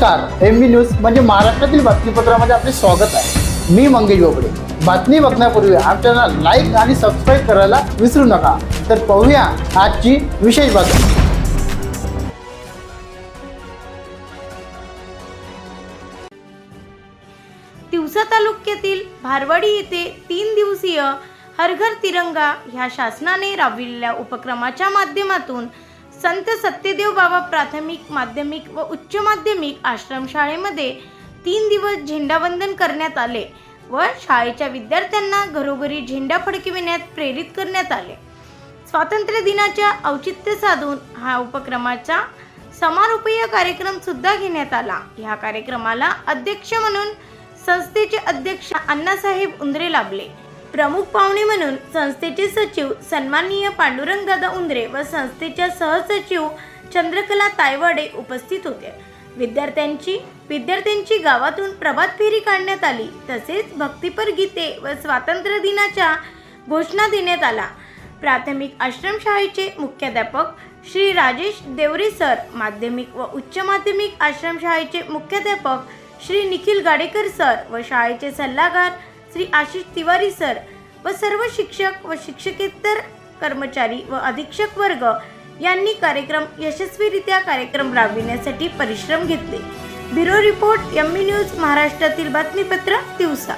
नमस्कार एम बी न्यूज म्हणजे महाराष्ट्रातील बातमीपत्रामध्ये आपले स्वागत आहे. मी मंगेश बोबडे. बातमी बघण्यापूर्वी आमच्या लाईक आणि सबस्क्राईब करायला विसरू नका. तर पाहूया आजची विशेष बातमी. दिवसा तालुक्यातील भारवाडी येथे तीन दिवसीय हर घर तिरंगा ह्या शासनाने राबविलेल्या उपक्रमाच्या माध्यमातून संत सत्यदेव बाबा प्राथमिक माध्यमिक व उच्च माध्यमिक आश्रमशाळेमध्ये तीन दिवस झेंडावंदन करण्यात आले व शाळेच्या विद्यार्थ्यांना घरोघरी झेंडा फडकविण्यात प्रेरित करण्यात आले. स्वातंत्र्य दिनाच्या औचित्य साधून हा उपक्रमाचा समारोपीय कार्यक्रम सुद्धा घेण्यात आला. ह्या कार्यक्रमाला अध्यक्ष म्हणून संस्थेचे अध्यक्ष अण्णासाहेब उंद्रे लाभले. प्रमुख पाहुणे म्हणून संस्थेचे सचिव सन्माननीय पांडुरंग दादा उंद्रे व संस्थेच्या सहसचिव चंद्रकला तायवाडे उपस्थित होते. विद्यार्थ्यांची विद्यार्थ्यांची गावातून प्रभात फेरी काढण्यात आली. तसेच भक्तिपर गीते व स्वातंत्र्य दिनाच्या घोषणा देण्यात आला. प्राथमिक आश्रमशाळेचे मुख्याध्यापक श्री राजेश देवरे सर माध्यमिक व उच्च माध्यमिक आश्रमशाळेचे मुख्याध्यापक श्री निखिल गाडेकर सर व शाळेचे सल्लागार श्री आशिष तिवारी सर व सर्व शिक्षक व शिक्षकेतर कर्मचारी व अधीक्षक वर्ग यांनी कार्यक्रम यशस्वीरित्या कार्यक्रम राबविण्यासाठी परिश्रम घेतले. ब्युरो रिपोर्ट एम न्यूज महाराष्ट्रातील बातमीपत्र दिवसा.